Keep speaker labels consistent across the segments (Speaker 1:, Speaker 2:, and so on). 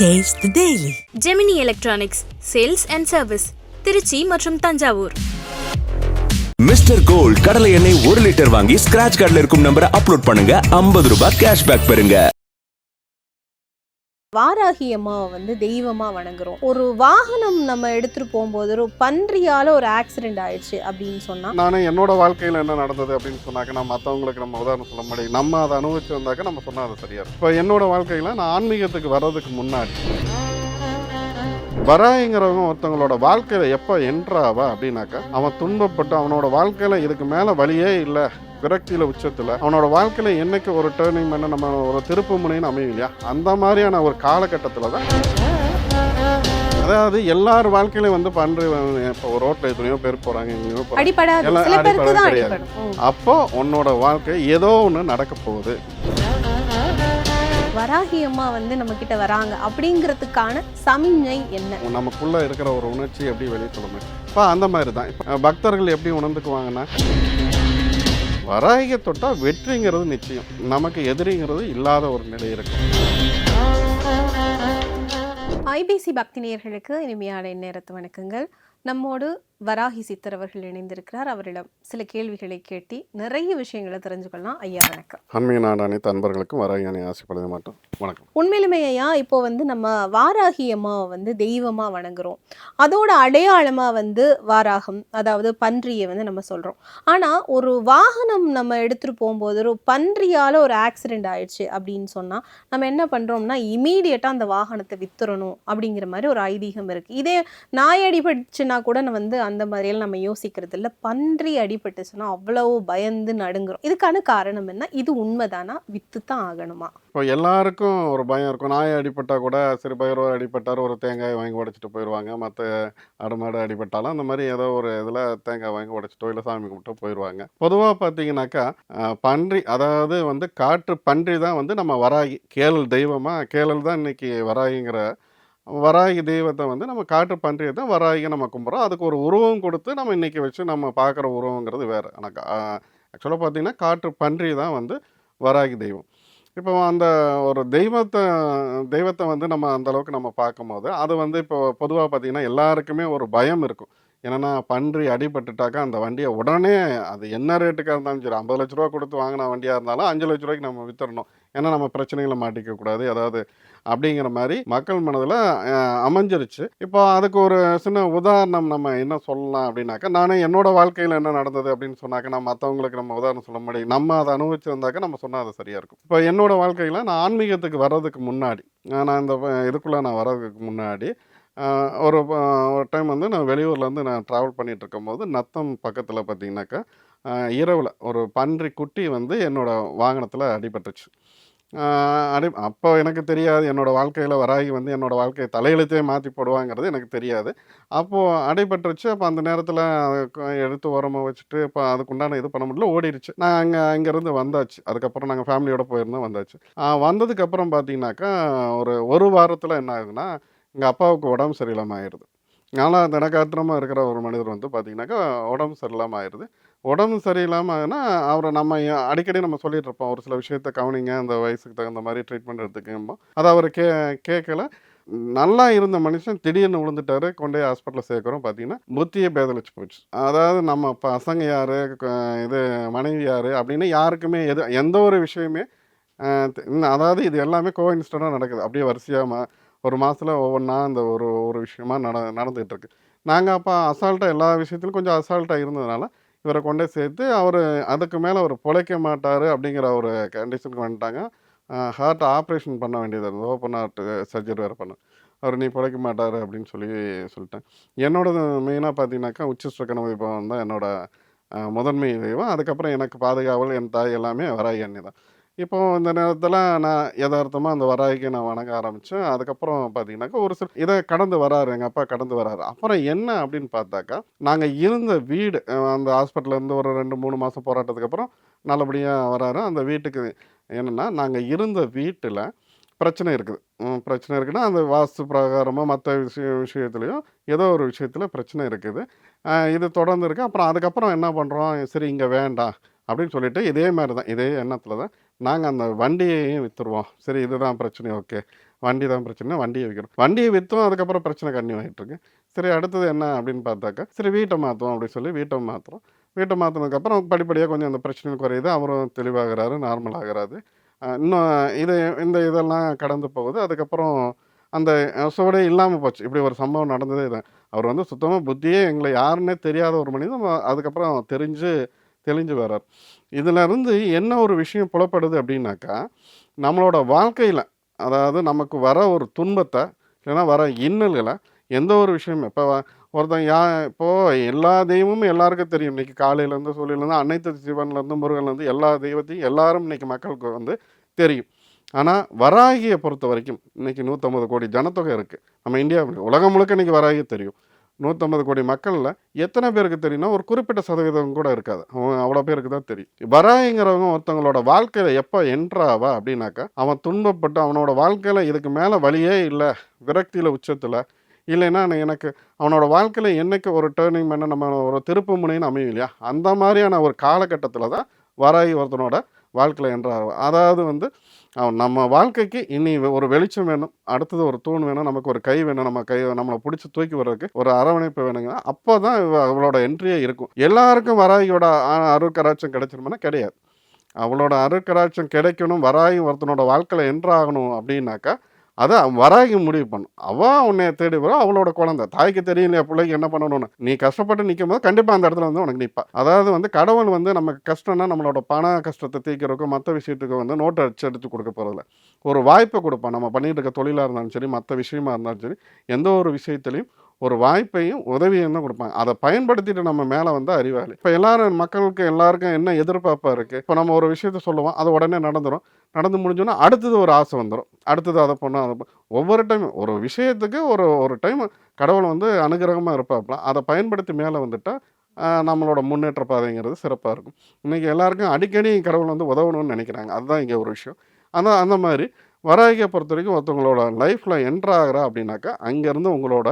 Speaker 1: Taste the Daily.
Speaker 2: Gemini electronics sales and service Tiruchi மற்றும் Thanjavur.
Speaker 3: Mister gold கடலை எண்ணெய் ஒரு லிட்டர் வாங்கி ஸ்கிராச் கார்டுல இருக்கும் நம்பரை அப்லோட் பண்ணுங்க. 50 ரூபாய் கேஷ்பேக் பெறுங்க.
Speaker 4: வாராகி அம்மாவை வந்து தெய்வமாக வணங்குறோம். ஒரு வாகனம் நம்ம எடுத்துட்டு போகும்போது ஒரு பன்றியால ஒரு ஆக்சிடென்ட் ஆயிடுச்சு அப்படின்னு சொன்னா?
Speaker 5: நானும் என்னோட வாழ்க்கையில் என்ன நடந்தது அப்படின்னு சொன்னாக்க நான் மற்றவங்களுக்கு நம்ம உதாரணம் சொல்ல முடியும் நம்ம அதை அனுபவிச்சு வந்தாக்க நம்ம சொன்னால் அது சரியா இப்போ என்னோட வாழ்க்கையில் நான் ஆன்மீகத்துக்கு வர்றதுக்கு முன்னாடி வராய்ங்கிறவங்க ஒருத்தவங்களோட வாழ்க்கையில் எப்போ என்ட்ராவா அப்படின்னாக்கா அவன் துன்பப்பட்டு அவனோட வாழ்க்கையில் இதுக்கு மேலே வழியே இல்லை. விரக்தியில் உச்சத்தில் அவனோட வாழ்க்கையில் என்னைக்கு ஒரு டேர்னிங் பண்ண நம்ம ஒரு திருப்பு முனைன்னு அமையும் இல்லையா? அந்த மாதிரியான ஒரு காலகட்டத்தில் தான் அதாவது எல்லார் வாழ்க்கையிலும் வந்து பண்று இப்போ ரோட்டில் எத்தனையோ பேர் போகிறாங்க எங்கேயோ
Speaker 4: அடிபடும் ம்.
Speaker 5: அப்போ உன்னோட வாழ்க்கை ஏதோ ஒன்று நடக்க போகுது.
Speaker 4: வராகி அம்மா வந்து நம்ம கிட்ட வராங்க. அப்படிங்கிறதுக்கான சமிஞ்ஞை என்ன?
Speaker 5: நமக்குள்ள இருக்கிற ஒரு உணர்ச்சி எப்படி வெளியே சொல்ல முடியும் இப்போ அந்த மாதிரி தான் பக்தர்கள் எப்படி உணர்ந்துக்குவாங்கன்னா வராகிய தொட்டால் வெற்றிங்கிறது நிச்சயம். நமக்கு எதிரிங்கிறது இல்லாத ஒரு நிலை இருக்கு
Speaker 4: ஐபிசி பக்தி நேயர்களுக்கு இனிமையான நேரத்து வணக்கங்கள். நம்மோடு வராகி சித்தர் அவர்கள் இணைந்திருக்கிறார். அவரிடம் சில கேள்விகளை கேட்டி நிறைய விஷயங்களை தெரிஞ்சுக்கலாம் ஐயா வணக்கம்.
Speaker 5: ஆன்மீக நாடு அனைத்து அன்பர்களுக்கும் வராகி அணை ஆசைப்பட மாட்டோம் வணக்கம்.
Speaker 4: உண்மையிலுமே ஐயா இப்போ வந்து நம்ம வாராகி அம்மாவை வந்து தெய்வமா வணங்குறோம். அதோட அடையாளமா வந்து வாராகம் அதாவது பன்றியை வந்து நம்ம சொல்றோம். ஆனா ஒரு வாகனம் நம்ம எடுத்துட்டு போகும்போது ஒரு பன்றியால ஒரு ஆக்சிடென்ட் ஆயிடுச்சு அப்படின்னு சொன்னா நம்ம என்ன பண்றோம்னா இமீடியட்டா அந்த வாகனத்தை வித்துறணும் அப்படிங்கிற மாதிரி ஒரு ஐதீகம் இருக்கு. இதே நாய் அடிபட்டுச்சுன்னா கூட நம்ம வந்து அந்த மாதிரியெல்லாம் நம்ம யோசிக்கிறது இல்லை பன்றி அடிபட்டுச்சுன்னா அவ்வளோ பயந்து நடுங்குறோம். இதுக்கான காரணம் என்ன? இது உண்மைதானா? வித்து தான் ஆகணுமா?
Speaker 5: இப்போ எல்லாருக்கும் ஒரு பயம் இருக்கும். நாய் அடிப்பட்டால் கூட சரி பயிரோ அடிபட்டார் ஒரு தேங்காய் வாங்கி உடைச்சிட்டு போயிடுவாங்க மற்ற ஆடு மாடு அடிபட்டாலும் அந்த மாதிரி ஏதோ ஒரு இதில் தேங்காய் வாங்கி உடைச்சிட்டோ இல்லை சாமி கும்பிட்டோ போயிடுவாங்க பொதுவாக பார்த்தீங்கன்னாக்கா பன்றி அதாவது வந்து காற்று பன்றி தான் வந்து நம்ம வராகி கேளல் தெய்வமாக கேளல் தான் இன்னைக்கு வராகிங்கிற வராகி தெய்வத்தை வந்து நம்ம காட்டு பன்றியை தான் வராகியை நம்ம கும்பிட்றோம். அதுக்கு ஒரு உருவம் கொடுத்து நம்ம இன்றைக்கி வச்சு நம்ம பார்க்குற உருவங்கிறது வேறு. ஆனால் ஆக்சுவலாக பார்த்தீங்கன்னா காட்டு பன்றி தான் வந்து வராகி தெய்வம். இப்போ அந்த ஒரு தெய்வத்தை தெய்வத்தை வந்து நம்ம அந்தளவுக்கு நம்ம பார்க்கும்போது அது வந்து இப்போ பொதுவாக பார்த்தீங்கன்னா எல்லாருக்குமே ஒரு பயம் இருக்கும். என்னென்னா பன்றி அடிபட்டுட்டாக்கா அந்த வண்டியை உடனே அது என்ன ரேட்டுக்காக இருந்தாலும் சரி ஐம்பது லட்ச ரூபா கொடுத்து வாங்கின வண்டியாக இருந்தாலும் அஞ்சு லட்ச ரூபாய்க்கு நம்ம வித்துறணும் ஏன்னா நம்ம பிரச்சனைகளை மாட்டிக்க கூடாது. அதாவது அப்படிங்கிற மாதிரி மக்கள் மனதில் அமைஞ்சிருச்சு. இப்போ அதுக்கு ஒரு சின்ன உதாரணம் நம்ம என்ன சொல்லலாம் அப்படின்னாக்கா நானே என்னோட வாழ்க்கையில் என்ன நடந்தது அப்படின்னு சொன்னாக்க நான் மற்றவங்களுக்கு நம்ம உதாரணம் சொல்ல முடியும் நம்ம அதை அனுபவிச்சு வந்தாக்கா நம்ம சொன்னால் அது சரியாக இருக்கும். இப்போ என்னோட வாழ்க்கையில் நான் ஆன்மீகத்துக்கு வர்றதுக்கு முன்னாடி நான் இந்த இதுக்குள்ளே நான் வர்றதுக்கு முன்னாடி ஒரு ஒரு டைம் வந்து நான் வெளியூர்லேருந்து நான் ட்ராவல் பண்ணிகிட்டு இருக்கும்போது நத்தம் பக்கத்தில் பார்த்தீங்கன்னாக்கா இரவில் ஒரு பன்றி குட்டி வந்து என்னோட வாகனத்தில் அடிபட்டுச்சு. அடி அப்போ எனக்கு தெரியாது. என்னோடய வாழ்க்கையில் வராகி வந்து என்னோடய வாழ்க்கையை தலையெழுத்தே மாற்றி போடுவாங்கிறது எனக்கு தெரியாது. அப்போது அடிபட்டுருச்சு. அப்போ அந்த நேரத்தில் எடுத்து உரமாக வச்சுட்டு இப்போ அதுக்குண்டான இது பண்ண முடியல. ஓடிடுச்சு நான் அங்கே அங்கேருந்து வந்தாச்சு. அதுக்கப்புறம் நாங்கள் ஃபேமிலியோட போயிருந்தோம் வந்தாச்சு. வந்ததுக்கப்புறம் பார்த்தீங்கன்னாக்கா ஒரு ஒரு வாரத்தில் என்ன ஆகுதுன்னா எங்கள் அப்பாவுக்கு உடம்பு சரியில்லாமல் ஆயிடுது. நானும் தினகாத்திரமாக இருக்கிற ஒரு மனிதர் வந்து பார்த்தீங்கன்னாக்கா உடம்பு சரியில்லாமல் ஆயிடுது உடம்பு சரியில்லாமல்னா அவரை நம்ம அடிக்கடி நம்ம சொல்லிட்டு இருப்போம். ஒரு சில விஷயத்த கவனிங்க அந்த வயசுக்கு தகுந்த மாதிரி ட்ரீட்மெண்ட் எடுத்துக்கும்போது அதை அவர் கே கேட்கல. நல்லா இருந்த மனுஷன் திடீர்னு விழுந்துட்டாரு கொண்டு போய் ஹாஸ்பிட்டலில் சேர்க்குறோம் பார்த்தீங்கன்னா புத்தியை பேதலிச்சு போச்சு அதாவது நம்ம பசங்க யார் இது மனைவி யார் அப்படின்னு யாருக்குமே எது எந்த ஒரு விஷயமே அதாவது இது எல்லாமே கோஇன்ஸ்டண்டாக நடக்குது. அப்படியே வரிசையாக ஒரு மாதத்தில் ஒவ்வொன்றா இந்த ஒரு ஒரு விஷயமா நட நடந்துகிட்டு இருக்கு நாங்கள் அப்போ அசால்ட்டாக எல்லா விஷயத்திலும் கொஞ்சம் அசால்ட்டாக இருந்ததுனால இவரை கொண்டே சேர்த்து அவர் அதுக்கு மேலே அவர் பிழைக்க மாட்டார் அப்படிங்கிற ஒரு கண்டிஷனுக்கு வந்துட்டாங்க. ஹார்ட் ஆப்ரேஷன் பண்ண வேண்டியது இருந்தது. ஓப்பன் ஹார்ட் சர்ஜரி வேறு பண்ண. அவர் நீ பிழைக்க மாட்டார் அப்படின்னு சொல்லி சொல்லிட்டேன். என்னோடது மெயினாக பார்த்தீங்கன்னாக்கா உச்சிஷ்ட கணபதி பவன் தான் என்னோடய முதன்மை தெய்வம் அதுக்கப்புறம் எனக்கு பாதுகாவல் என் தாய் எல்லாமே வராயண்ணி அண்ணி தான் இப்போ இந்த நேரத்தில் நான் யதார்த்தமாக அந்த வராய்க்கு நான் வணங்க ஆரம்பித்தேன் அதுக்கப்புறம் பார்த்தீங்கன்னாக்கா ஒரு சில இதை கடந்து வராரு எங்கள் அப்பா கடந்து வராரு. அப்புறம் என்ன அப்படின்னு பார்த்தாக்கா நாங்கள் இருந்த வீடு அந்த ஹாஸ்பிட்டல்ல இருந்து ஒரு ரெண்டு மூணு மாதம் போராட்டத்துக்கு அப்புறம் நல்லபடியாக வராரு. அந்த வீட்டுக்கு என்னென்னா நாங்கள் இருந்த வீட்டில் பிரச்சனை இருக்குது. பிரச்சனை இருக்குன்னா அந்த வாஸ்து பிரகாரமாக மற்ற விஷய விஷயத்துலையும் ஏதோ ஒரு விஷயத்தில் பிரச்சனை இருக்குது. இது தொடர்ந்து இருக்குது அப்புறம் அதுக்கப்புறம் என்ன பண்ணுறோம் சரி இங்கே வேண்டாம் அப்படின்னு சொல்லிட்டு இதே மாதிரி தான் இதே எண்ணத்தில் தான் நாங்கள் அந்த வண்டியையும் விற்றுருவோம் சரி இதுதான் பிரச்சனை ஓகே. வண்டி தான் பிரச்சனை வண்டியை விற்கிறோம் வண்டியை விற்றோம் அதுக்கப்புறம் பிரச்சனை கன்னியூ இருக்கு சரி அடுத்தது என்ன அப்படின்னு பார்த்தாக்கா சரி வீட்டை மாற்றுவோம் அப்படின்னு சொல்லி வீட்டை மாற்றுறோம் வீட்டை மாற்றினதுக்கப்புறம் படிப்படியாக கொஞ்சம் அந்த பிரச்சனைகள் குறையுது. அவரும் தெளிவாகிறாரு நார்மல் ஆகிறாரு. இன்னும் இது இந்த இதெல்லாம் கடந்து போகுது. அதுக்கப்புறம் அந்த சுவடே இல்லாமல் போச்சு. இப்படி ஒரு சம்பவம் நடந்ததே தான் அவர் வந்து சுத்தமாக புத்தியே எங்களை யாருன்னே தெரியாத ஒரு மனிதன். அதுக்கப்புறம் தெரிஞ்சு தெளிஞ்சு வர்றார் இதிலிருந்து என்ன ஒரு விஷயம் புலப்படுது அப்படின்னாக்கா நம்மளோட வாழ்க்கையில் அதாவது நமக்கு வர ஒரு துன்பத்தை இல்லைன்னா வர இன்னல்களை எந்த ஒரு விஷயமே இப்போ ஒருத்தன் யா இப்போது எல்லா தெய்வமும் எல்லாருக்கும் தெரியும். இன்றைக்கி காலையிலேருந்து சூரியலேருந்து அனைத்து சிவன்லேருந்து முருகன்லேருந்து எல்லா தெய்வத்தையும் எல்லாரும் இன்னைக்கு மக்களுக்கு வந்து தெரியும். ஆனால் வராகியை பொறுத்த வரைக்கும் இன்றைக்கி நூற்றம்பது கோடி ஜனத்தொகை இருக்குது நம்ம இந்தியாவில் உலகம் முழுக்க இன்னைக்கு வராகி தெரியும். நூற்றம்பது கோடி மக்களில் எத்தனை பேருக்கு தெரியும்னா ஒரு குறிப்பிட்ட சதவீதம் கூட இருக்காது. அவன் அவ்வளோ பேருக்கு தான் தெரியும். வராயிங்கிறவங்க ஒருத்தவங்களோட வாழ்க்கையில் எப்போ என்ட்ராவா அப்படின்னாக்கா அவன் துன்பப்பட்டு அவனோட வாழ்க்கையில் இதுக்கு மேலே வழியே இல்லை விரக்தியில் உச்சத்தில் இல்லைன்னா நான் எனக்கு அவனோட வாழ்க்கையில் என்றைக்கு ஒரு டேர்னிங் பண்ண நம்ம ஒரு திருப்பு முனைன்னு அமையும் இல்லையா? அந்த மாதிரியான ஒரு காலகட்டத்தில் தான் வராயி ஒருத்தனோட வாழ்க்கையில் என்றாகும் அதாவது வந்து அவன் நம்ம வாழ்க்கைக்கு இனி ஒரு வெளிச்சம் வேணும். அடுத்தது ஒரு தூண் வேணும். நமக்கு ஒரு கை வேணும். நம்ம கை நம்மளை பிடிச்சி தூக்கி வர்றதுக்கு ஒரு அரவணைப்பு வேணுங்க அப்போ தான் அவளோட என்ட்ரியே இருக்கும். எல்லாருக்கும் வராகியோட அருக்கராட்சம் அருட்கராட்சம் கிடைச்சிருமானா? கிடையாது. அவளோட அருக்கராட்சம் கிடைக்கணும் வராயும் ஒருத்தனோட வாழ்க்கையில் என்ட்ராகணும் அப்படின்னாக்கா அதை வராகி முடிவு பண்ணும் அவள் உன்னை தேடி வரும் அவளோட குழந்தை. தாய்க்கு தெரியலையா பிள்ளைக்கு என்ன பண்ணணும்னு. நீ கஷ்டப்பட்டு நிற்கும் போது கண்டிப்பாக அந்த இடத்துல வந்து உனக்கு நிற்பா அதாவது வந்து கடவுள் வந்து நமக்கு கஷ்டம்னா நம்மளோட பண கஷ்டத்தை தீக்கிறதுக்கும் மற்ற விஷயத்துக்கு வந்து நோட்டை அடிச்சு எடுத்து கொடுக்க போகிறதில்ல ஒரு வாய்ப்பை கொடுப்பான். நம்ம பண்ணிட்டு இருக்க தொழிலாக இருந்தாலும் சரி மற்ற விஷயமா இருந்தாலும் சரி எந்த ஒரு விஷயத்துலையும் ஒரு வாய்ப்பையும் உதவியும் தான் கொடுப்பாங்க. அதை பயன்படுத்திட்டு நம்ம மேலே வந்து அறிவாளி. இப்போ எல்லாரும் மக்களுக்கு எல்லாருக்கும் என்ன எதிர்பார்ப்பாக இருக்குது இப்போ நம்ம ஒரு விஷயத்த சொல்லுவோம் அது உடனே நடந்துடும் நடந்து முடிஞ்சோன்னா அடுத்தது ஒரு ஆசை வந்துடும் அடுத்தது அதை பண்ணோம் அதை ஒவ்வொரு டைம் ஒரு விஷயத்துக்கு ஒரு ஒரு டைம் கடவுள் வந்து அனுகிரகமாக இருப்பாப்பலாம் அதை பயன்படுத்தி மேலே வந்துட்டா நம்மளோட முன்னேற்ற பாதைங்கிறது சிறப்பாக இருக்கும். இன்றைக்கி எல்லாருக்கும் அடிக்கடி கடவுள் வந்து உதவணும்னு நினைக்கிறாங்க. அதுதான் இங்கே ஒரு விஷயம். அந்த அந்த மாதிரி வராகியை பொறுத்த வரைக்கும் ஒருத்தவங்களோட லைஃப்பில் என்ட்ராகிறா அப்படின்னாக்கா அங்கேருந்து உங்களோட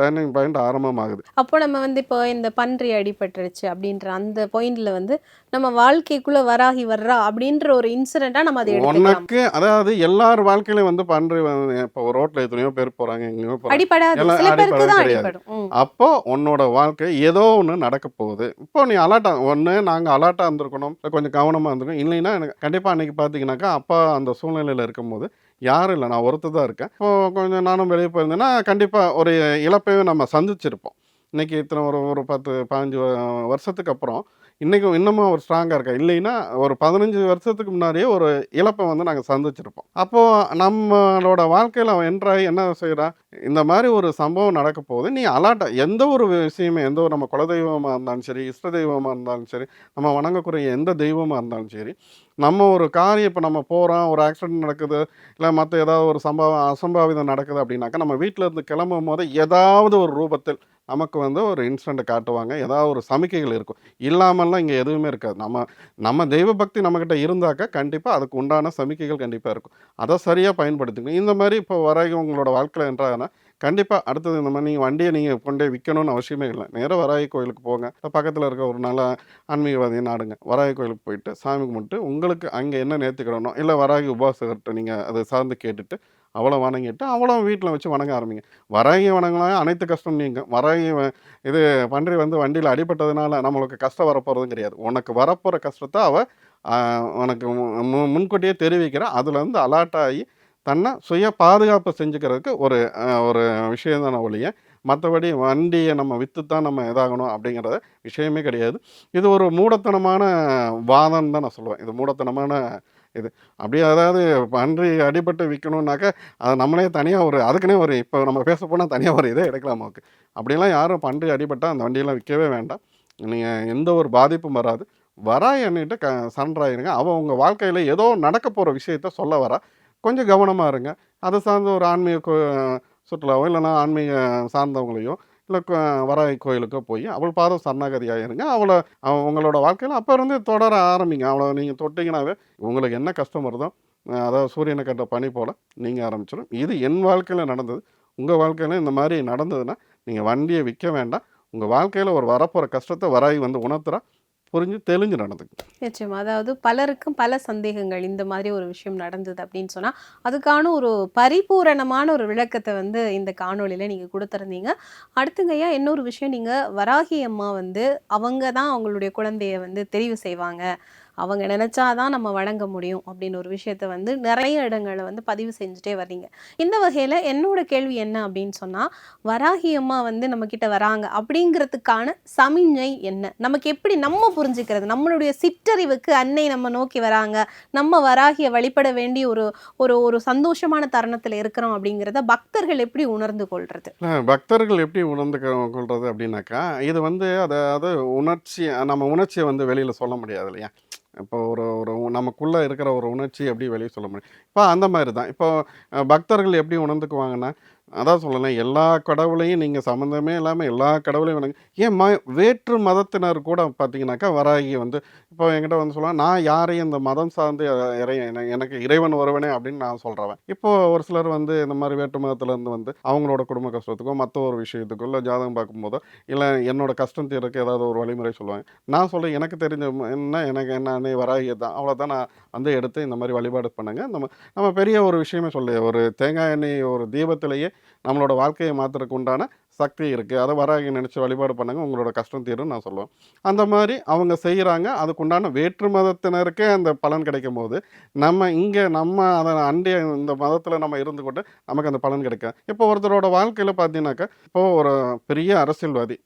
Speaker 5: டேர்னிங் பாயிண்ட் ஆரம்பமாகுது.
Speaker 4: அப்போ நம்ம வந்து இப்போ இந்த பன்றி அடிபட்டுருச்சு அப்படின்ற அந்த பாயிண்ட்ல வந்து நம்ம வாழ்க்கைக்குள்ள வராகி வர்றா அப்படின்ற ஒரு இன்சிடென்ட்டா நம்ம அதை
Speaker 5: உனக்கு அதாவது எல்லார் வாழ்க்கையிலும் வந்து பன்றி இப்போ ரோட்ல எத்தனையோ பேர் போறாங்க எங்கேயோ போறாங்க. அப்போ உன்னோட வாழ்க்கை ஏதோ ஒன்று நடக்க போகுது. இப்போ நீ அலாட்டா ஒன்று நாங்கள் அலாட்டா இருந்திருக்கணும் கொஞ்சம் கவனமாக இருந்திருக்கணும். இல்லைன்னா எனக்கு கண்டிப்பாக அன்னைக்கு பார்த்தீங்கன்னாக்கா அப்பா அந்த சூழ்நிலையில் இருக்கும்போது யாரும் இல்லை. நான் ஒருத்தர் தான் இருக்கேன். இப்போ கொஞ்சம் நானும் வெளியே போயிருந்தேன்னா கண்டிப்பாக ஒரு இழப்பையும் நம்ம சந்திச்சிருப்போம். இன்னைக்கு இத்தனை ஒரு ஒரு பத்து பதினஞ்சு வருஷத்துக்கு அப்புறம் இன்றைக்கும் இன்னமும் அவர் ஸ்ட்ராங்காக இருக்கா இல்லைன்னா ஒரு பதினஞ்சு வருஷத்துக்கு முன்னாடியே ஒரு இழப்பை வந்து நாங்கள் சந்திச்சிருப்போம். அப்போது நம்மளோட வாழ்க்கையில் அவன் என்றாகி என்ன செய்கிறா இந்த மாதிரி ஒரு சம்பவம் நடக்க போது நீ அலாட்டாக எந்த ஒரு விஷயமே எந்த ஒரு நம்ம குலதெய்வமாக இருந்தாலும் சரி இஷ்ட தெய்வமாக இருந்தாலும் சரி நம்ம வணங்கக்கூடிய எந்த தெய்வமாக இருந்தாலும் சரி நம்ம ஒரு காரியம் இப்போ நம்ம போகிறோம் ஒரு ஆக்சிடென்ட் நடக்குது இல்லை மற்ற ஏதாவது ஒரு சம்பவம் அசம்பாவிதம் நடக்குது அப்படின்னாக்கா நம்ம வீட்டில் இருந்து கிளம்பும் போது ஏதாவது ஒரு ரூபத்தில் நமக்கு வந்து ஒரு இன்ஸ்டண்ட்டை காட்டுவாங்க. ஏதாவது ஒரு சமிக்கைகள் இருக்கும். இல்லாமல்லாம் இங்கே எதுவுமே இருக்காது. நம்ம நம்ம தெய்வ பக்தி நம்மக்கிட்ட இருந்தாக்கா கண்டிப்பாக அதுக்கு உண்டான சமிக்கைகள் கண்டிப்பாக இருக்கும். அதை சரியாக பயன்படுத்திக்கணும். இந்த மாதிரி இப்போ வராகி உங்களோட வாழ்க்கையில் என்றாங்கன்னா கண்டிப்பாக அடுத்தது இந்த மாதிரி நீங்கள் வண்டியை நீங்கள் கொண்டே விற்கணும்னு அவசியமே இல்லை. நேராக வராகி கோயிலுக்கு போங்க. பக்கத்தில் இருக்க ஒரு நல்ல ஆன்மீகவாதியை நாடுங்க. வராகி கோயிலுக்கு போயிட்டு சாமி கும்பிட்டு உங்களுக்கு அங்கே என்ன நேர்த்திக்கிடணும் இல்லை வராகி உபாசகர்கிட்ட நீங்கள் அதை சார்ந்து கேட்டுட்டு அவ்வளோ வணங்கிட்டு அவ்வளோ வீட்டில் வச்சு வணங்க ஆரம்பிங்க. வராகி வணங்கினா அனைத்து கஷ்டம் நீங்க வராகி இது பன்றி வந்து வண்டியில் அடிபட்டதுனால நம்மளுக்கு கஷ்டம் வரப்போகிறதும் கிடையாது. உனக்கு வரப்போகிற கஷ்டத்தை அவள் உனக்கு மு- மு- முன்கூட்டியே தெரிவிக்கிறான் அதுலேருந்து அலாட் ஆகி தன்னை சுய பாதுகாப்பு செஞ்சுக்கிறதுக்கு ஒரு ஒரு விஷயம் தானே ஒழிய மற்றபடி வண்டியை நம்ம விற்று தான் நம்ம இதாகணும் அப்படிங்கிறத விஷயமே கிடையாது. இது ஒரு மூடத்தனமான வாதம் தான் நான் சொல்லுவேன். இது மூடத்தனமான இது அப்படியே அதாவது பன்றி அடிபட்டு விற்கணுன்னாக்கா அதை நம்மளே தனியாக ஒரு அதுக்குன்னே ஒரு இப்போ நம்ம பேச போனால் தனியாக ஒரு இதே எடுக்கலாம் நமக்கு. அப்படிலாம் யாரும் பன்றி அடிபட்டால் அந்த வண்டியெல்லாம் விற்கவே வேண்டாம். நீங்கள் எந்த ஒரு பாதிப்பும் வராது. வரா என்னிட்ட க சன்றாயிருங்க அவன் உங்கள் வாழ்க்கையில் ஏதோ நடக்க போகிற விஷயத்த சொல்ல வரா. கொஞ்சம் கவனமாக இருங்க. அதை சார்ந்த ஒரு ஆன்மீக சுற்றுலாவோ இல்லைன்னா ஆன்மீக சார்ந்தவங்களையோ இல்லை வராய் கோயிலுக்கோ போய் அவள் பாதம் சரணாகதியாக இருங்க அவளை அவ- உங்களோட வாழ்க்கையில் அப்போ இருந்து தொடர ஆரம்பிங்க. அவளை நீங்கள் தொட்டிங்கனாவே உங்களுக்கு என்ன கஷ்டம் வருதோ அதாவது சூரியனை கட்ட பனி போல் நீங்கள் ஆரம்பிச்சிடும் இது என் வாழ்க்கையில் நடந்தது. உங்கள் வாழ்க்கையில் இந்த மாதிரி நடந்ததுன்னா நீங்கள் வண்டியை விற்க வேண்டாம். உங்கள் வாழ்க்கையில் ஒரு வரப்போகிற கஷ்டத்தை வராய் வந்து உணர்த்துறா. புரிஞ்சு தெளிஞ்சு நடந்துக்கும்
Speaker 4: நிச்சயமா. அதாவது பலருக்கும் பல சந்தேகங்கள் இந்த மாதிரி ஒரு விஷயம் நடந்தது அப்படின்னு சொன்னால் அதுக்கான ஒரு பரிபூரணமான ஒரு விளக்கத்தை வந்து இந்த காணொலியில் நீங்கள் கொடுத்துருந்தீங்க. அடுத்துங்கய்யா இன்னொரு விஷயம் நீங்கள் வராகி அம்மா வந்து அவங்க தான் அவங்களுடைய குழந்தைய வந்து தெரிவு செய்வாங்க. அவங்க நினைச்சாதான் நம்ம வழங்க முடியும் அப்படின்னு ஒரு விஷயத்த வந்து நிறைய இடங்களை வந்து பதிவு செஞ்சுட்டே வர்றீங்க. இந்த வகையில் என்னோட கேள்வி என்ன அப்படின்னு சொன்னால் வராகியம்மா வந்து நம்மக்கிட்ட வராங்க அப்படிங்கிறதுக்கான சமிஞ்சை என்ன? நமக்கு எப்படி நம்ம புரிஞ்சுக்கிறது? நம்மளுடைய சிற்றறிவுக்கு அன்னை நம்ம நோக்கி வராங்க. நம்ம வராகிய வழிபட வேண்டிய ஒரு ஒரு ஒரு சந்தோஷமான தருணத்தில் இருக்கிறோம் அப்படிங்கிறத பக்தர்கள் எப்படி உணர்ந்து கொள்றது?
Speaker 5: பக்தர்கள் எப்படி உணர்ந்து கொள்வது கொள்றது அப்படின்னாக்கா இது வந்து அதாவது உணர்ச்சி நம்ம உணர்ச்சியை வந்து வெளியில் சொல்ல முடியாது இல்லையா? இப்போ ஒரு ஒரு நமக்குள்ளே இருக்கிற ஒரு உணர்ச்சி எப்படி வெளியே சொல்ல முடியும்? இப்போ அந்த மாதிரி தான். இப்போ பக்தர்கள் எப்படி உணர்ந்துக்குவாங்கன்னா அதான் சொல்லலாம் எல்லா கடவுளையும் நீங்கள் சம்மந்தமே இல்லாமல் எல்லா கடவுளையும் வணங்க ஏன் ம வேற்று மதத்தினர் கூட பார்த்தீங்கன்னாக்கா வராகி வந்து இப்போ என்கிட்ட வந்து சொல்லுவாங்க நான் யாரையும் இந்த மதம் சார்ந்து இறை எனக்கு இறைவன் ஒருவனே அப்படின்னு நான் சொல்கிறவன் இப்போது ஒரு சிலர் வந்து இந்த மாதிரி வேற்று மதத்துலேருந்து வந்து அவங்களோட குடும்ப கஷ்டத்துக்கோ மற்ற ஒரு விஷயத்துக்கோ இல்லை ஜாதகம் பார்க்கும்போதோ இல்லை என்னோட கஷ்டம் தீர்க்க ஏதாவது ஒரு வழிமுறை சொல்லுவாங்க. நான் சொல்ல எனக்கு தெரிஞ்ச என்ன எனக்கு என்ன வராகி தான் அவ்வளோதான் நான் வந்து எடுத்து இந்த மாதிரி வழிபாடு பண்ணுங்க. நம்ம நம்ம பெரிய ஒரு விஷயமே சொல்ல ஒரு தேங்காய் எண்ணெய் ஒரு தீபத்திலேயே நம்மளோட வாழ்க்கையை மாற்றுறதுக்கு உண்டான சக்தி இருக்குது அதை வராக நினச்சி வழிபாடு பண்ணுங்க. உங்களோட கஷ்டம் தீரும் நான் சொல்லுவேன். அந்த மாதிரி அவங்க செய்கிறாங்க அதுக்குண்டான வேற்று மதத்தினருக்கே அந்த பலன் கிடைக்கும் போது நம்ம இங்கே நம்ம அதை அண்டிய இந்த மதத்தில் நம்ம இருந்து கொண்டு நமக்கு அந்த பலன் கிடைக்கும். இப்போ ஒருத்தரோட வாழ்க்கையில் பார்த்தீங்கன்னாக்கா இப்போது ஒரு பெரிய அரசியல்வாதி.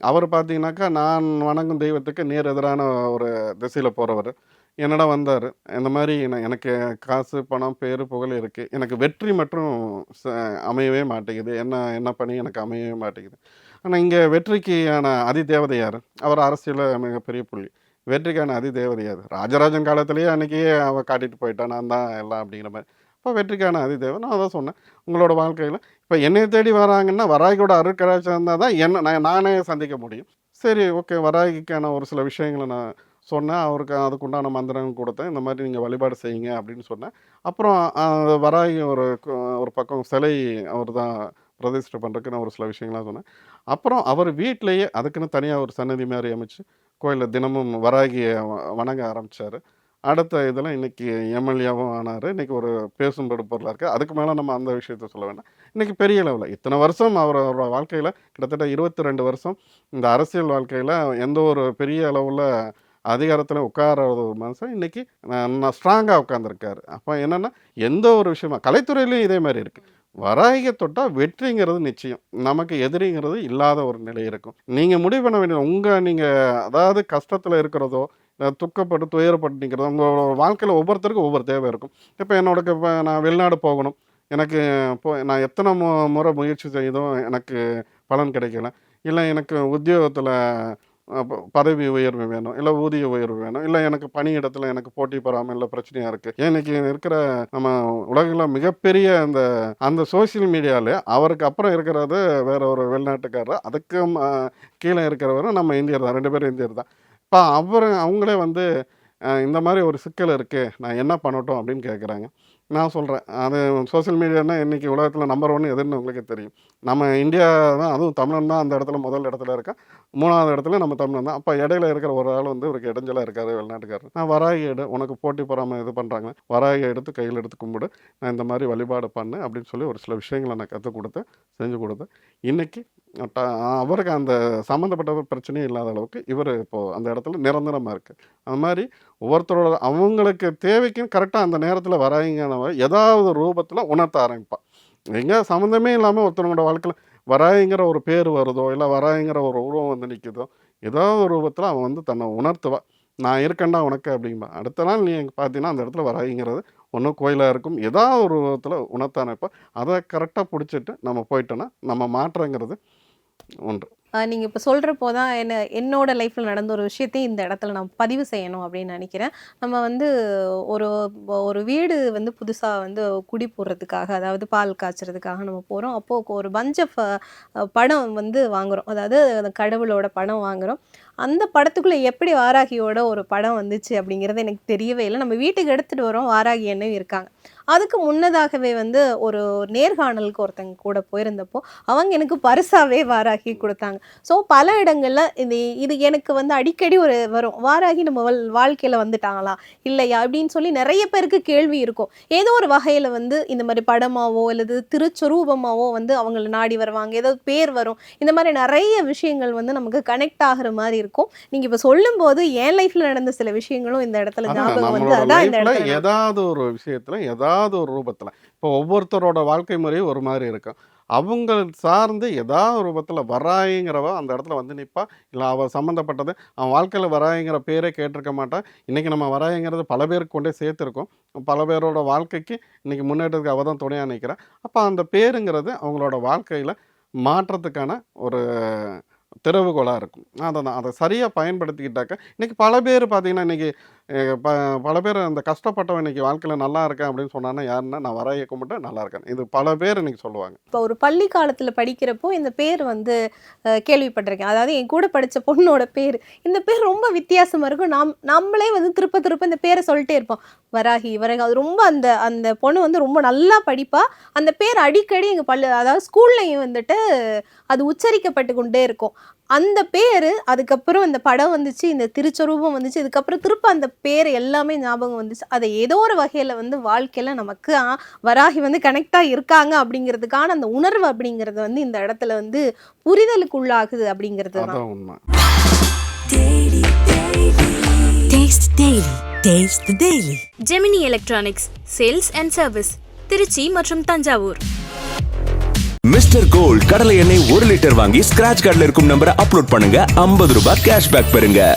Speaker 5: அவர் பார்த்தீங்கன்னாக்கா நான் வணங்கும் தெய்வத்துக்கு நேர் எதிரான ஒரு திசையில் போகிறவர் என்னடா வந்தார்? இந்த மாதிரி நான் எனக்கு காசு பணம் பேர் புகழ் இருக்குது எனக்கு வெற்றி மற்றும் ச- அமையவே மாட்டேங்குது. என்ன என்ன பண்ணி எனக்கு அமையவே மாட்டேங்குது. ஆனால் இங்கே வெற்றிக்கான அதி தேவதை யார்? அவர் அரசியலில் மிகப்பெரிய புள்ளி. வெற்றிக்கான அதி தேவதை யார்? ராஜராஜன் காலத்திலேயே அன்றைக்கியே அவன் காட்டிட்டு போயிட்டான் நான் தான் எல்லாம் அப்படிங்கிற மாதிரி. இப்போ வெற்றிக்கான அதி தேவை நான் அதான் சொன்னேன். உங்களோட வாழ்க்கையில் இப்போ என்னை தேடி வராங்கன்னா வராகியோட அருட்கராட்சம் இருந்தால் தான் என்ன நான் நானே சந்திக்க முடியும். சரி ஓகே. வராகிக்கான ஒரு சில விஷயங்களை நான் சொன்னேன் அவருக்கு அதுக்குண்டான மந்திரம் கொடுத்தேன். இந்த மாதிரி நீங்கள் வழிபாடு செய்யுங்க அப்படின்னு சொன்னேன். அப்புறம் வராகி ஒரு ஒரு பக்கம் சிலை அவர் தான் பிரதிஷ்டை பண்ணுறதுக்கு நான் ஒரு சில விஷயங்கள்லாம் சொன்னேன். அப்புறம் அவர் வீட்டிலையே அதுக்குன்னு தனியாக ஒரு சன்னதி மாதிரி அமைச்சு கோயிலில் தினமும் வராகியை வ- வணங்க ஆரம்பித்தார் அடுத்த இதில் இன்றைக்கி எம்எல்ஏவும் ஆனார். இன்றைக்கி ஒரு பேசும் பொருளாக இருக்குது அதுக்கு மேலே நம்ம அந்த விஷயத்த சொல்ல வேண்டாம். இன்றைக்கி பெரிய லெவலில் இத்தனை வருஷம் அவர் அவரோட வாழ்க்கையில் கிட்டத்தட்ட இருபத்தி ரெண்டு வருஷம் இந்த அரசியல் வாழ்க்கையில் எந்த ஒரு பெரிய அளவில் அதிகாரத்தில் உட்கார ஒரு மனுஷன் நான் ஸ்ட்ராங்காக உட்காந்துருக்காரு அப்போ என்னென்னா எந்த ஒரு விஷயமா கலைத்துறையிலையும் இதே மாதிரி இருக்குது வராகிய தொட்டால் வெற்றிங்கிறது நிச்சயம். நமக்கு எதிரிங்கிறது இல்லாத ஒரு நிலை இருக்கும். நீங்கள் முடிவு பண்ண வேண்டிய உங்கள் நீங்கள் அதாவது கஷ்டத்தில் இருக்கிறதோ துக்கப்பட்டு துயரப்பட்டு நிற்கிறதோ உங்களோட வாழ்க்கையில் ஒவ்வொருத்தருக்கும் ஒவ்வொரு தேவை இருக்கும். இப்போ என்னோட இப்போ நான் வெளிநாடு போகணும். எனக்கு இப்போ நான் எத்தனை மு முறை முயற்சி செய்தும் எனக்கு பலன் கிடைக்கல. இல்லை எனக்கு உத்தியோகத்தில் பதவி உயர்வு வேணும் இல்லை ஊதிய உயர்வு வேணும் இல்லை எனக்கு பணியிடத்தில் எனக்கு போட்டி பொறாமல் இல்லை பிரச்சனையாக இருக்குது இன்னைக்கு இருக்கிற நம்ம உலகில் மிகப்பெரிய அந்த அந்த சோஷியல் மீடியாவில் அவருக்கு அப்புறம் இருக்கிறது வேற ஒரு வெளிநாட்டுக்காரர் அதுக்கும் கீழே இருக்கிறவரும் நம்ம இந்தியர் தான் ரெண்டு பேரும் இந்தியர் தான். இப்போ அவர் அவங்களே வந்து இந்த மாதிரி ஒரு சிக்கல் இருக்குது நான் என்ன பண்ணட்டும் அப்படின்னு கேட்குறாங்க நான் சொல்கிறேன் அது சோஷியல் மீடியானா இன்றைக்கி உலகத்தில் நம்பர் ஒன் எதுன்னு உங்களுக்கு தெரியும். நம்ம இந்தியா தான் அதுவும் தமிழன் தான் அந்த இடத்துல முதல் இடத்துல இருக்கேன் மூணாவது இடத்துல நம்ம தமிழன் தான். அப்போ இடையில இருக்கிற ஒரு ஆள் வந்து இவருக்கு இடைஞ்சலாக இருக்காரு வெளிநாட்டுக்காரர். நான் வராகி எடு உனக்கு போட்டி பொறாமல் இது பண்ணுறாங்க வராகி எடுத்து கையில் எடுத்து கும்பிடு. நான் இந்த மாதிரி வழிபாடு பண்ணு அப்படின்னு சொல்லி ஒரு சில விஷயங்களை நான் கற்றுக் கொடுத்தேன் செஞ்சு கொடுத்தேன். இன்றைக்கி அவருக்கு அந்த சம்மந்தப்பட்ட பிரச்சனையும் இல்லாத அளவுக்கு இவர் இப்போது அந்த இடத்துல நிரந்தரமாக இருக்குது அந்த மாதிரி ஒவ்வொருத்தரோட அவங்களுக்கு தேவைக்கும் கரெக்டாக அந்த நேரத்தில் வராங்கன்னு ஏதாவது ரூபத்தில் உணர்த்த ஆரம்பிப்பான் எங்கே சம்மந்தமே இல்லாமல் ஒருத்தவங்களோட வாழ்க்கையில் வராயங்கிற ஒரு பேர் வருதோ இல்லை வராயங்கிற ஒரு உருவம் வந்து நிற்குதோ ஏதாவது ஒரு ரூபத்தில் அவன் வந்து தன்னை உணர்த்துவான் நான் இருக்கேன்டா உனக்கு அப்படிம்பா. அடுத்த நாள் நீ பார்த்தீங்கன்னா அந்த இடத்துல வராயங்கிறது ஒன்றும் கோயிலாக இருக்கும். ஏதாவது ஒரு ரூபத்தில் உணர்த்த ஆரம்பிப்பா. அதை கரெக்டாக பிடிச்சிட்டு நம்ம போயிட்டோன்னா நம்ம மாற்றங்கிறது ஒன்று
Speaker 4: நீங்கள் இப்போ சொல்கிறப்போ தான் என்ன என்னோட லைஃப்பில் நடந்த ஒரு விஷயத்தையும் இந்த இடத்துல நான் பதிவு செய்யணும் அப்படின்னு நினைக்கிறேன். நம்ம வந்து ஒரு ஒரு வீடு வந்து புதுசாக வந்து குடி போடுறதுக்காக அதாவது பால் காய்ச்சறதுக்காக நம்ம போகிறோம் அப்போது ஒரு பஞ்ச் ஆஃப் படம் வந்து வாங்குறோம். அதாவது அந்த கடவுளோட படம் வாங்குறோம். அந்த படத்துக்குள்ளே எப்படி வாராகியோட ஒரு படம் வந்துச்சு அப்படிங்கிறது எனக்கு தெரியவே இல்லை. நம்ம வீட்டுக்கு எடுத்துகிட்டு வரோம். வாராகி என்னையும் இருக்காங்க. அதுக்கு முன்னதாகவே வந்து ஒரு நேர்காணலுக்கு ஒருத்தங்க கூட போயிருந்தப்போ அவங்க எனக்கு பரிசாவே வாராகி கொடுத்தாங்க. ஸோ பல இடங்கள்ல இது இது எனக்கு வந்து அடிக்கடி ஒரு வரும். வாராகி நம்ம வாழ் வாழ்க்கையில வந்துட்டாங்களா? இல்லையா? அப்படின்னு சொல்லி நிறைய பேருக்கு கேள்வி இருக்கும். ஏதோ ஒரு வகையில வந்து இந்த மாதிரி படமாவோ அல்லது திருச்சொரூபமாவோ வந்து அவங்கள நாடி வருவாங்க. ஏதோ பேர் வரும். இந்த மாதிரி நிறைய விஷயங்கள் வந்து நமக்கு கனெக்ட் ஆகுற மாதிரி இருக்கும். நீங்க இப்ப சொல்லும்போது என் லைஃப்ல நடந்த சில விஷயங்களும் இந்த இடத்துல ஞாபகம் வந்து அதான் இந்த இடத்துல
Speaker 5: ஏதாவது ஒரு விஷயத்துல ஏதாவது ஒரு ரூபத்தில். இப்போ ஒவ்வொருத்தரோட வாழ்க்கை முறையும் ஒரு மாதிரி இருக்கும். அவங்க சார்ந்து ஏதாவது ஒரு ரூபத்தில் வராயிங்கிறவ அந்த இடத்துல வந்து நிற்பா இல்லை அவள் சம்மந்தப்பட்டது அவன் வாழ்க்கையில் வராயிங்கிற பேரே கேட்டிருக்க மாட்டான். இன்றைக்கி நம்ம வராயிங்கிறது பல பேருக்கு கொண்டே சேர்த்துருக்கோம். பல பேரோட வாழ்க்கைக்கு இன்றைக்கி முன்னேற்றத்துக்கு அவள் தான் துணையாக நிற்கிறான் அப்போ அந்த பேருங்கிறது அவங்களோட வாழ்க்கையில் மாற்றத்துக்கான ஒரு திறவுகோலாக இருக்கும். அதை தான் அதை சரியாக பயன்படுத்திக்கிட்டாக்க இன்றைக்கி பல பேர் பார்த்தீங்கன்னா இன்றைக்கி ப பல பேர் அந்த கஷ்டப்பட்டவன் இன்றைக்கி வாழ்க்கையில் நல்லா இருக்கேன் அப்படின்னு சொன்னான்னா யாருன்னா நான் வரைய கும்பிட்டு நல்லா இருக்கேன். இது பல பேர் இன்னைக்கு சொல்லுவாங்க.
Speaker 4: இப்போ ஒரு பள்ளி காலத்தில் படிக்கிறப்போ இந்த பேர் வந்து கேள்விப்பட்டிருக்கேன். அதாவது என் கூட படித்த பொண்ணோட பேர். இந்த பேர் ரொம்ப வித்தியாசமாக இருக்கும். நாம் நம்மளே வந்து திருப்ப திருப்ப இந்த பேரை சொல்லிட்டே இருப்போம். வராகி வராகி. அது ரொம்ப அந்த அந்த பொண்ணு வந்து ரொம்ப நல்லா படிப்பா. அந்த பேர் அடிக்கடி எங்கள் பள்ளி அதாவது ஸ்கூல்லையும் வந்துட்டு அது உச்சரிக்கப்பட்டு கொண்டே இருக்கும். அந்த பேர் அதுக்கப்புறம் இந்த படம் வந்துச்சு இந்த திருச்சொரூபம் வந்துச்சு இதுக்கப்புறம் திருப்ப அந்த பேர் எல்லாமே ஞாபகம் வந்துச்சு. அதை ஏதோ ஒரு வகையில வந்து வாழ்க்கையில நமக்கு வராகி வந்து கனெக்டா இருக்காங்க அப்படிங்கிறதுக்கான அந்த உணர்வு அப்படிங்கிறது வந்து இந்த இடத்துல வந்து புரிதலுக்கு உள்ளாகுது அப்படிங்கிறது தான்.
Speaker 5: உண்மை.
Speaker 1: Taste the Daily. Taste the Daily.
Speaker 2: Gemini electronics sales and service Tiruchi மற்றும் தஞ்சாவூர்.
Speaker 3: மிஸ்டர் கோல்ட் கடலை எண்ணெய் ஒரு லிட்டர் வாங்கி ஸ்கிராச் கார்டில் இருக்கும் நம்பரை அப்லோட் பண்ணுங்க. ஐம்பது ரூபாய் கேஷ்பேக் பெறுங்க.